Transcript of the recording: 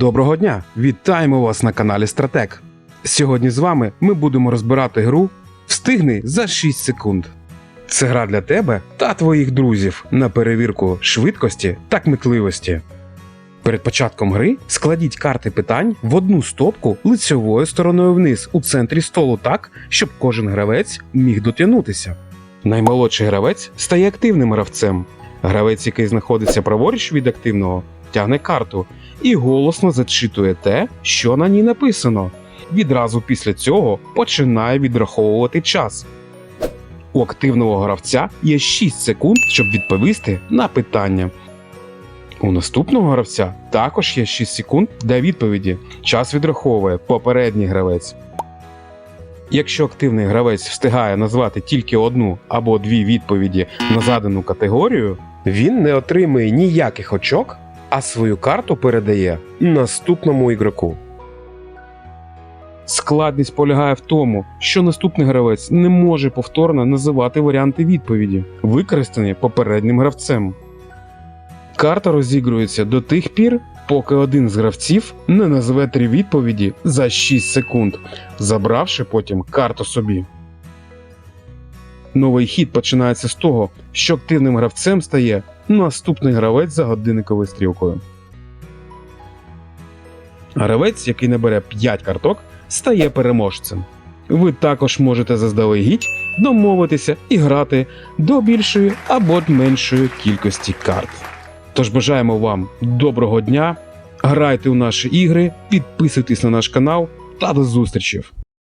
Доброго дня! Вітаємо вас на каналі Стратек. Сьогодні з вами ми будемо розбирати гру Встигни за 6 секунд. Це гра для тебе та твоїх друзів на перевірку швидкості та кмітливості. Перед початком гри складіть карти питань в одну стопку лицьовою стороною вниз у центрі столу так, щоб кожен гравець міг дотягнутися. Наймолодший гравець стає активним гравцем. Гравець, який знаходиться праворуч від активного, тягне карту і голосно зачитує те, що на ній написано. Відразу після цього починає відраховувати час. У активного гравця є 6 секунд, щоб відповісти на питання. У наступного гравця також є 6 секунд для відповіді. Час відраховує попередній гравець. Якщо активний гравець встигає назвати тільки одну або дві відповіді на задану категорію, він не отримує ніяких очок, а свою карту передає наступному ігроку. Складність полягає в тому, що наступний гравець не може повторно називати варіанти відповіді, використані попереднім гравцем. Карта розігрується до тих пір, поки один з гравців не назве три відповіді за 6 секунд, забравши потім карту собі. Новий хід починається з того, що активним гравцем стає наступний гравець за годинниковою стрілкою. Гравець, який набере 5 карток, стає переможцем. Ви також можете заздалегідь домовитися і грати до більшої або меншої кількості карт. Тож бажаємо вам доброго дня, грайте у наші ігри, підписуйтесь на наш канал та до зустрічі!